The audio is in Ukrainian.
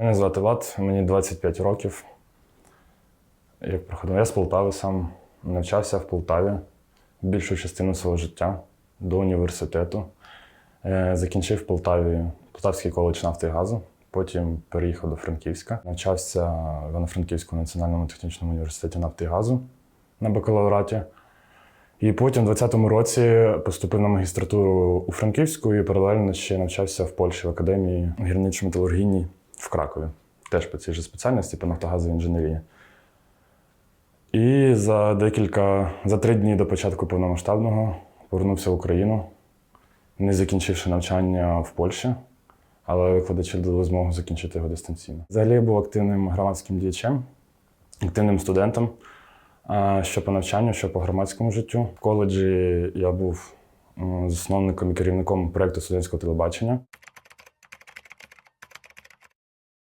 Мене звати Влад, мені 25 років. Як проходив, я з Полтави сам навчався в Полтаві більшу частину свого життя до університету. Е, Закінчив в Полтаві Полтавський коледж нафти і газу. Потім переїхав до Франківська. Навчався в Івано-Франківському національному технічному університеті нафти і газу на бакалавраті. І потім, у 2020 році, поступив на магістратуру у Франківську і паралельно ще навчався в Польщі в академії гірничо-металургійній в Кракові. Теж по цій же спеціальності, по нафтогазовій інженерії. І за декілька, за три дні до початку повномасштабного повернувся в Україну, не закінчивши навчання в Польщі, але викладачі дали змогу закінчити його дистанційно. Взагалі я був активним громадським діячем, активним студентом, що по навчанню, що по громадському життю. В коледжі я був засновником і керівником проєкту студентського телебачення.